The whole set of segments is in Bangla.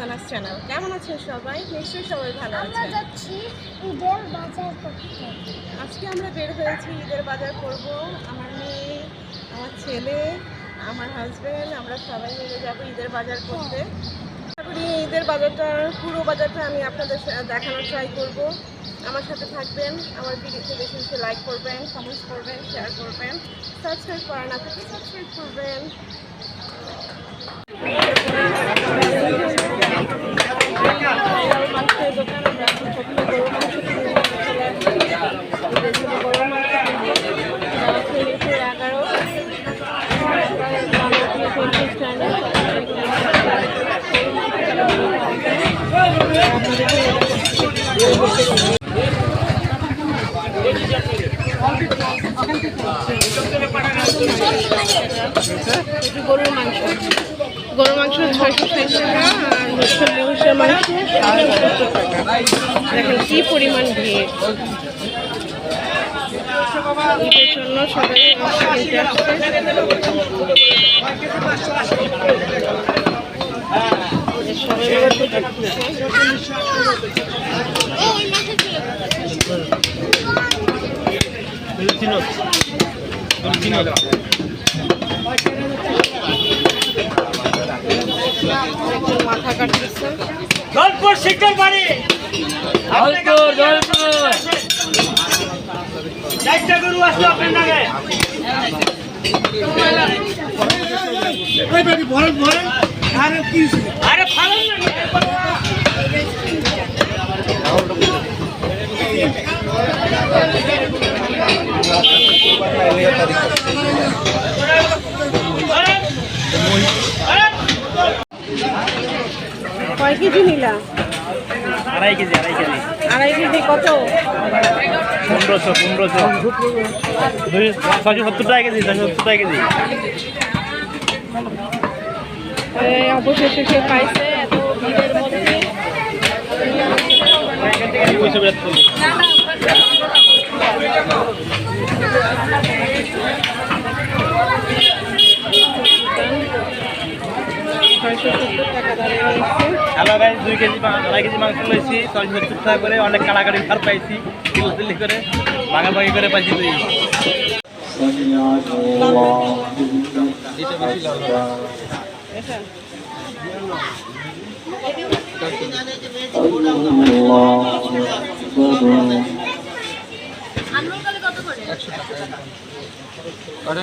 রুকসানাস চ্যানেল কেমন আছেন সবাই? নিশ্চয়ই সবাই ভালো আমরা আছেন। যাচ্ছি ঈদের বাজার করতে। আজকে আমরা বের হয়েছি ঈদের বাজার করব। আমার মেয়ে আমার ছেলে আমার হাজবেন্ড আমরা সবাই মিলে যাব ঈদের বাজার করতে। করি ঈদের বাজারটার পুরো বাজারটা আমি আপনাদের দেখানোর ট্রাই করব। আমার সাথে থাকবেন আমার ভিডিওতে বেশি বেশি লাইক করবেন কমেন্টস করবেন শেয়ার করবেন সাবস্ক্রাইব করা না থাকলে সাবস্ক্রাইব করবেন মাংসের দোকান আমরা এখন ছোট্ট গরু মাংস কিনে চলে আসছি ঈদের জন্য গরু মাংস কিনবো যারা খেলেছে এগারো প্রায় বারো থেকে পঁয়ত্রিশ টাকা একটু গরুর মাংস। গরুর মাংস ছয়শো ষাট টাকা আর হচ্ছে টাকা দেখেন কি পরিমাণ ভিড়। জন্য সবাই সবাই জলপুর শিক্ষক বাড়ি। জলপুর জলপুর। চারটা গরু আসলো আপনার নাগে আরে ফালন না কেজি নিলা? আড়াই কেজি আড়াই কেজি। আড়াই কেজি কত? পনেরোশো পনেরোশো। ছয়শো সত্তর টাকা কেজি ছয়শো সত্তর টাকা কেজি। অবশেষে সে পাইছে এত ভিড়ের মধ্যে। ছয়শো সত্তর টাকা দাঁড়িয়ে হ্যালো গাইজ দুই কেজি আড়াই কেজি মাংস লইছি। ছয়শো সত্তর টাকা করে অনেক কাড়াকাড়ি ছাড় পাইছি তিলি করে, ভাগাভাগি করে পাইছি তুই এটা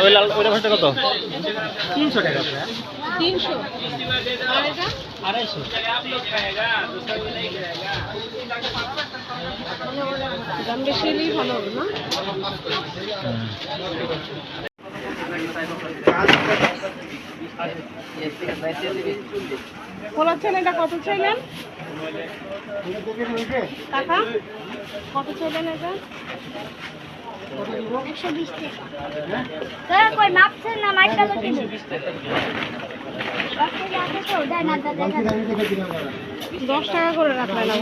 ওই লাল ওইটা কত? তিনশো টাকা তিনশো। আর এটা? আড়াইশো। দাম বেশি হলেই ভালো হবে না? এটা কত চাইলেন? টাকা কত চাইলেন এটা? দশ টাকা করে রাখলে না?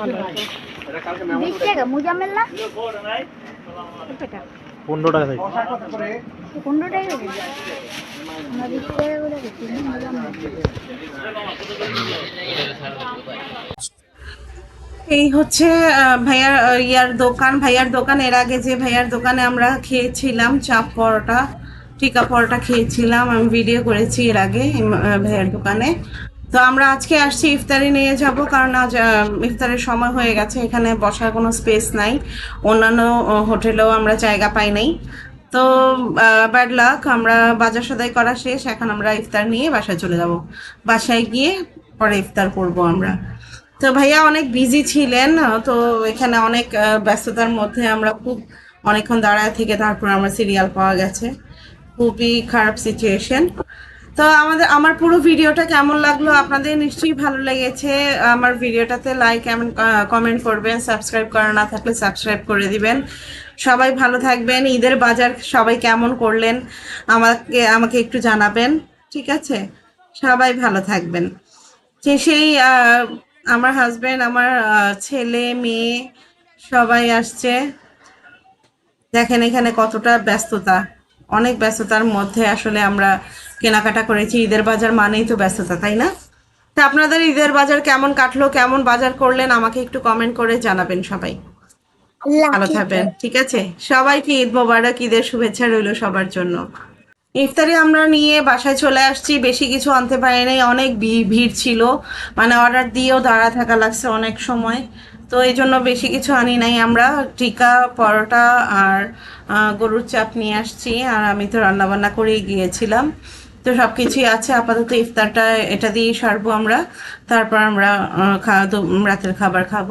পনেরো টাকা পনেরো টাকা আমরা বিশ টাকা করে দিচ্ছি মুজামেল্লা এই হচ্ছে ভাইয়ার ইয়ার দোকান। ভাইয়ার দোকান, এর আগে যে ভাইয়ার দোকানে আমরা খেয়েছিলাম চাপ পরোটা, টিকা পরোটা খেয়েছিলাম। আমি ভিডিও করেছি এর আগে ভাইয়ার দোকানে। তো আমরা আজকে আসছি ইফতারি নিয়ে যাব, কারণ আজ ইফতারের সময় হয়ে গেছে, এখানে বসার কোনো স্পেস নাই। অন্যান্য হোটেলেও আমরা জায়গা পাই নাই। তো ব্যাড লাক আমরা বাজার সদাই করা শেষ, এখন আমরা ইফতার নিয়ে বাসায় চলে যাব। বাসায় গিয়ে পরে ইফতার করব আমরা। তো ভাইয়া অনেক বিজি ছিলেন তো এখানে অনেক ব্যস্ততার মধ্যে আমরা খুব অনেকক্ষণ দাঁড়ায় থেকে তারপর আমার সিরিয়াল পাওয়া গেছে। খুবই খারাপ সিচুয়েশন তো আমাদের, আমার পুরো ভিডিওটা কেমন লাগল আপনাদের নিশ্চয়ই ভালো লেগেছে। আমার ভিডিওটাতে লাইক এমন কমেন্ট করবেন সাবস্ক্রাইব করা না থাকলে সাবস্ক্রাইব করে দিবেন। সবাই ভালো থাকবেন, ঈদের বাজার সবাই কেমন করলেন আমাকে আমাকে একটু জানাবেন, ঠিক আছে? সবাই ভালো থাকবেন। সেই আমার হাজবেন্ড আমার ছেলে মেয়ে সবাই আসছে। দেখেন এখানে কতটা ব্যস্ততা। অনেক ব্যস্ততার মধ্যে আসলে আমরা কেনাকাটা করেছি। ঈদের বাজার মানেই তো ব্যস্ততা তাই না? তা আপনাদের ঈদের বাজার কেমন কাটলো? কেমন বাজার করলেন? আমাকে একটু কমেন্ট করে জানাবেন সবাই। ভালো থাকবেন ঠিক আছে? সবাইকে ঈদ মোবারক ঈদের শুভেচ্ছা রইল সবার জন্য। ইফতারি আমরা নিয়ে বাসায় চলে আসছি, বেশি কিছু আনতে পারি অনেক ভিড় ছিল। মানে অর্ডার দিয়েও দাঁড়া থাকা লাগছে অনেক সময়। তো এই জন্য বেশি কিছু আনি নাই আমরা। টিকা, পরোটা আর গরুর চাপ নিয়ে আসছি আর আমি তো রান্নাবান্না করেই গিয়েছিলাম। তো সব কিছুই আছে, আপাতত ইফতারটা এটা দিয়েই সারবো আমরা। তারপর আমরা রাতের খাবার খাব।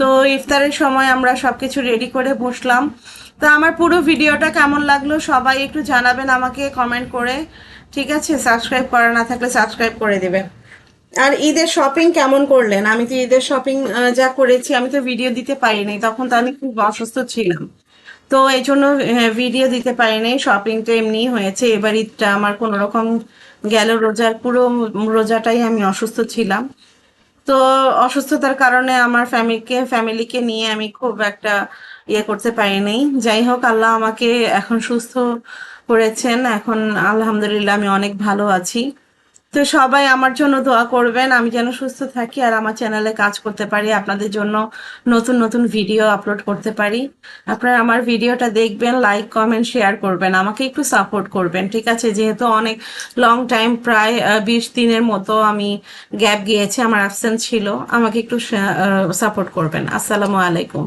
তো ইফতারের সময় আমরা সব কিছু রেডি করে বসলাম। তো আমার পুরো ভিডিওটা কেমন লাগল সবাই একটু জানাবেন আমাকে কমেন্ট করে। ঠিক আছে? সাবস্ক্রাইব করা না থাকলে সাবস্ক্রাইব করে দেবেন। আর ঈদের শপিং কেমন করলেন? আমি তো ঈদের শপিং যা করেছি, আমি তো ভিডিও দিতে পারিনি। তখন তো আমি খুব অসুস্থ ছিলাম। তো এই জন্য ভিডিও দিতে পারিনি। শপিংটা এমনিই হয়েছে। এবার ঈদটা আমার কোনো রকম গেল রোজার, পুরো রোজাটাই আমি অসুস্থ ছিলাম। তো অসুস্থতার কারণে আমার ফ্যামিলিকে ফ্যামিলিকে নিয়ে আমি খুব একটা ইয়ে করতে পারিনি। যাই হোক, আল্লাহ আমাকে এখন সুস্থ করেছেন। এখন আলহামদুলিল্লাহ আমি অনেক ভালো আছি। তো সবাই আমার জন্য দোয়া করবেন, আমি যেন সুস্থ থাকি আর আমার চ্যানেলে কাজ করতে পারি, আপনাদের জন্য নতুন নতুন ভিডিও আপলোড করতে পারি। আপনারা আমার ভিডিওটা দেখবেন লাইক কমেন্ট শেয়ার করবেন, আমাকে একটু সাপোর্ট করবেন, ঠিক আছে? যেহেতু অনেক লং টাইম প্রায় বিশ দিনের মতো আমি গ্যাপ গিয়েছি, আমার অ্যাবসেন্ট ছিল, আমাকে একটু সাপোর্ট করবেন। আসসালামু আলাইকুম।